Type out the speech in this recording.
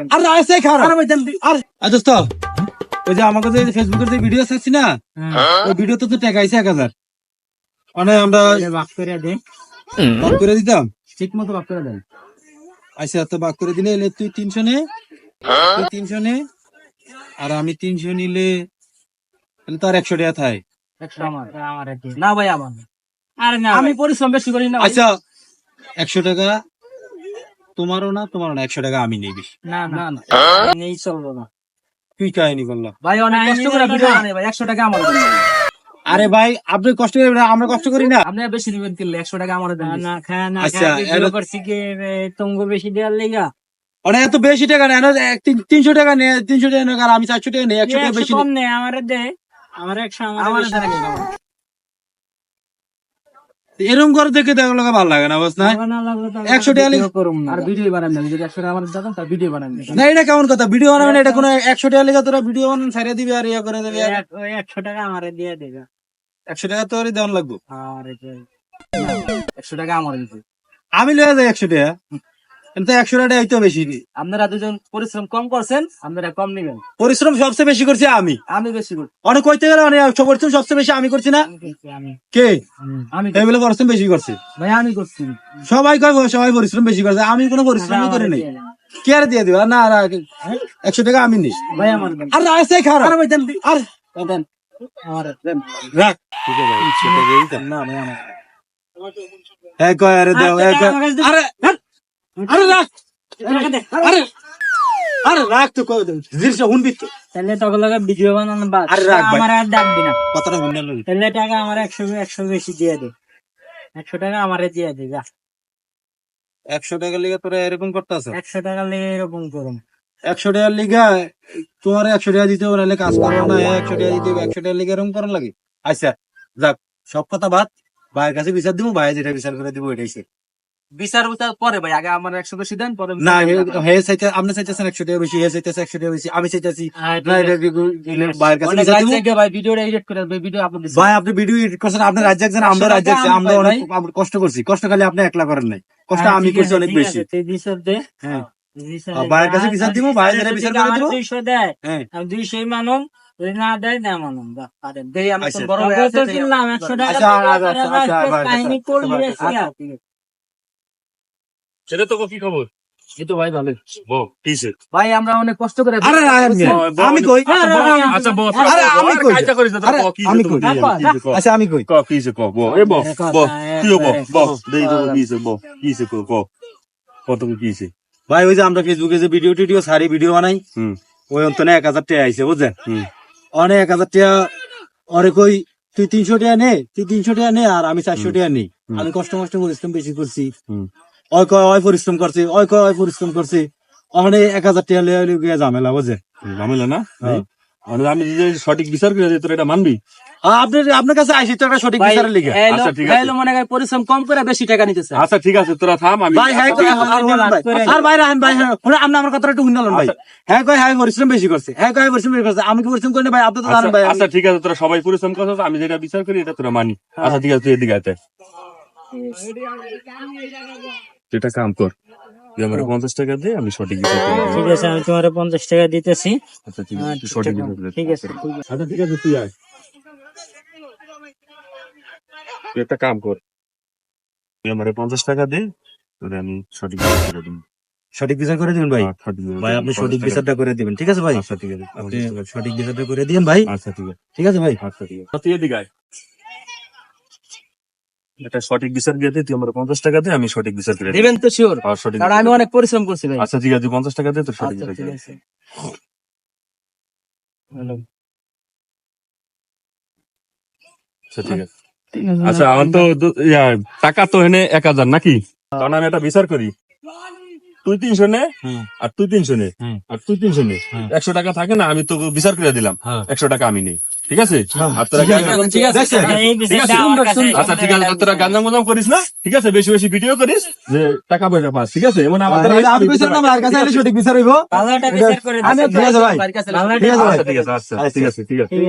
আরে খারাপ। আরে ভাই দেন দি- আর আর দোস্ত। ওই যে আমাকে যে ফেসবুকের যে ভিডিও ছাড়ছি না? ওই ভিডিওতে তো টাকা আইছে এক হাজার। মানে আমরা বাক করে দে বাক করে দিতাম? ঠিক মতো বাক করে দেন। আইসা তো বাক করে দিলে এলে তুই তিনশো নে। তুই তিনশো নে। আর আমি তিনশো নিলে তাহলে তো আর একশো টাকা আমার না ভাই আমার না। আরে না আমি পরিশ্রম বেশি করি না আচ্ছা। একশো টাকা তোমারও না তোমারও না একশো টাকা আমি নেই বেশি। না না না। চলবো না। তুই কাহিনী করলাম ভাই অনেক কষ্ট করে ভিডিও বানাই ভাই একশো টাকা আমার আরে ভাই আপনি কষ্ট করে আমরা কষ্ট করি না। আপনি বেশি দিবেন কিনলে একশো টাকা আমার দেন না খায় না আচ্ছা, করছি কি তোমাকে বেশি দেওয়ার লেগা? অনেক এত বেশি টাকা নেয় না তিনশো টাকা নেয় তিনশো টাকা নেয় আর আমি চারশো টাকা নেই একশো টাকা বেশি কম নেই। আমার আমারে দে। আমার একশো আমার আমার বেশি দেন দে। আগে আমার। এরকম করে দেখে দেখো লোক ভালো লাগে না বস না? একশো টাকা আর ভিডিও বানান না। যদি একশো টাকা আমার দাদা তার ভিডিও বানান না। না এটা কেমন কথা? ভিডিও বানাবে না এটা কোনো একশো টাকা লেগে তোরা ভিডিও বানান সারিয়ে দিবি আর ইয়ে করে দেবে একশো টাকা আমার দিয়ে দেবে। একশো টাকা তোর দেওয়ান লাগবো। আর একশো টাকা আমার আমি লয়ে যাই একশো টাকা। কিন্তু একশো টাকা হইতো বেশি আপনারা দুজন পরিশ্রম কম করছেন আপনারা কম নিবেন। পরিশ্রম সবচেয়ে বেশি করছি আমি। আমি বেশি অনেক কইতে গেলে অনেক পরিশ্রম সবচেয়ে বেশি আমি করছি না? আমি করছি, আমি। কে? আমি পরিশ্রম বেশি করছে। ভাই আমি করছি। সবাই কয় সবাই পরিশ্রম বেশি করছে। আমি কোনো পরিশ্রমই করি নাই। কে আর দিয়ে দিবা? না একশো টাকা আমি নিস। ভাই আমার আর খারাপ আরে ভাই দেন আর দেন। আমার দেন। রাখ। না ভাই আমার হ্যাঁ কয় আরে দাও হ্যাঁ আরে আরে রাখ! আরে আরে রাখ! তো জিনিসটা শুনবি তো। তাহলে তখন লাগে ভিডিও বানানো বাদ। আরে রাখ আমার আর ডাকবি না। কথাটা শুনলে তাহলে টাকা আমার একশো একশো বেশি দিয়ে দে। একশো টাকা আমারে দিয়ে দে যা। একশো টাকা লিগে তোরা এরকম করতেছ? একশো টাকা লেগে এরকম একশো টাকার লিগা তোমার একশো টাকা দিতে নাহলে কাজ করব না একশো টাকা দিতে একশো টাকা লিগে এরকম করার লাগে। আচ্ছা যাক সব কথা বাদ। ভাইয়ের কাছে বিচার দিব ভাই যেটা বিচার করে দিব এটাই। বিচার বিচার পরে ভাই আগে আমার একশো দেন পরে না হে- চাইতে আপনি চাইতেছেন একশো টাকা বেশি হে চাইতেছে একশো টাকা বেশি আমি চাইতেছি ভাইয়ের জেগে ভাই ভিডিওটা এডিট করে ভিডিও দিছি। ভাই আপনি ভিডিও এডিট করছেন আপনার রাজ্য একজন আমরা রাজ্য আমরা অনেক কষ্ট করছি কষ্ট খালি আপনি একলা করেন নাই। কষ্ট হ্যাঁ, আমি করছি অনেক বেশি। হ্যাঁ। ভাইয়ের কাছে বিচার দিব, ভাই যেটা বিচার করে দিব। দুইশো দেয় হ্যাঁ। আমি দুইশোই মানুম না দেয় না মানুম বা আরে দেই আমি। বড় হয়ে তবে আছে তো কিনলাম একশো টাকা কাহিনী করলি আজকে। ঠিক আছে। সেটা তো কি খবর। এই তো ভাই ভালো বল কিসে ভাই আমরা অনেক কষ্ট করে আরে আমি কই? আচ্ছা বল আরে আমি কই? কাজটা করিস না আরে, কি আমি কই? আচ্ছা আমি কই? ক কিসে ক বল এ বল বল কি বল বল দেই তো কিসে বল কিসে ক ক কত কিসে ভাই ওই যে আমরা ফেসবুকে যে ভিডিও টিডিও সারি ভিডিও বানাই হুম। ওই অন্তনে এক হাজার টাকা আইছে বুঝছেন? অনেক এক হাজার টাকা অরে কই তুই তিনশো টাকা নে তুই তিনশো টাকা নে আর আমি চারশো টাকা নেই। আমি কষ্ট কষ্ট পরিশ্রম বেশি করছি। হুম। ওই কয় ওই পরিশ্রম করছে ওই কয় ওই পরিশ্রম করছে। অনেক এক হাজার টাকা লিয়ে লিয়ে ঝামেলা বুঝে ঝামেলা না? হ্যাঁ। মানে আমি যে সঠিক বিচার করে দিই তোর এটা মানবি? আপনার আপনার কাছে আইসি তো একটা সঠিক বিচারের লিগে। আচ্ছা, ঠিক আছে। মনে হয় পরিশ্রম কম করে বেশি টাকা নিতেছে। আচ্ছা ঠিক আছে তোরা থাম আমি ভাই হ্যাঁ আর ভাই, আর ভাই রাহেন ভাই হ্যাঁ আপনি আমার কথাটা একটু শুনলেন ভাই। হ্যাঁ কয় হ্যাঁ পরিশ্রম বেশি করছে। হ্যাঁ কয় পরিশ্রম বেশি করছে। আমি কি পরিশ্রম করি ভাই? আপনি তো জানেন ভাই আচ্ছা আচ্ছা ঠিক আছে তোরা সবাই পরিশ্রম করছিস আমি যেটা বিচার করি এটা তোরা মানি। আচ্ছা ঠিক আছে তুই এদিকে আয় একটা কাম কর। তুই আমার পঞ্চাশ টাকা দে আমি সঠিক ঠিক আছে আমি তোমার পঞ্চাশ টাকা দিতেছি। আচ্ছা ঠিক আছে সঠিক দে। ঠিক আছে আচ্ছা ঠিক আছে। তুই আয়। তুই একটা কাম কর। তুই আমার পঞ্চাশ টাকা দে তোরে আমি সঠিক করে দিব। সঠিক বিচার করে দিবেন ভাই? হ্যাঁ, ভাই আপনি সঠিক 50 বিচারটা করে দিবেন ঠিক আছে ভাই? আচ্ছা ঠিক আছে সঠিক বিচারটা করে দিন ভাই। আচ্ছা ঠিক আছে। ঠিক আছে ভাই? আচ্ছা ঠিক আছে। তুই এদিকে এটা সঠিক বিচার দিয়ে তুই আমার পঞ্চাশ টাকা দে আমি সঠিক বিচার করে দিব দিবেন তো শিওর কারণ আমি অনেক পরিশ্রম করছি ভাই। আচ্ছা ঠিক আছে তুই পঞ্চাশ টাকা দে তোর সঠিক আচ্ছা বিচার ঠিক করে আছে। আচ্ছা ঠিক আছে। আচ্ছা আমার তো টাকা তো এনে এক হাজার নাকি? কারণ আমি একটা বিচার করি। তুই তিনশো নে আর তুই তিনশো নে। আর তুই তিনশো নে। একশো টাকা থাকে না আমি তো বিচার করে দিলাম। হ্যাঁ। একশো টাকা আমি নেই। ঠিক আছে? হ্যাঁ, আর তোরা ঠিক আছে, আমার আচ্ছা ঠিক আছে তোরা গুঞ্জাম করিস না? ঠিক আছে বেশি বেশি ভিডিও করিস যে টাকা পয়সা পাস ঠিক আছে? এমন আমার আপনি না ভাইয়ের কাছে সঠিক বিচার হইব। আমি। ঠিক আছে ভাই। ঠিক আছে আচ্ছা ঠিক আছে আচ্ছা ঠিক আছে ঠিক আছে।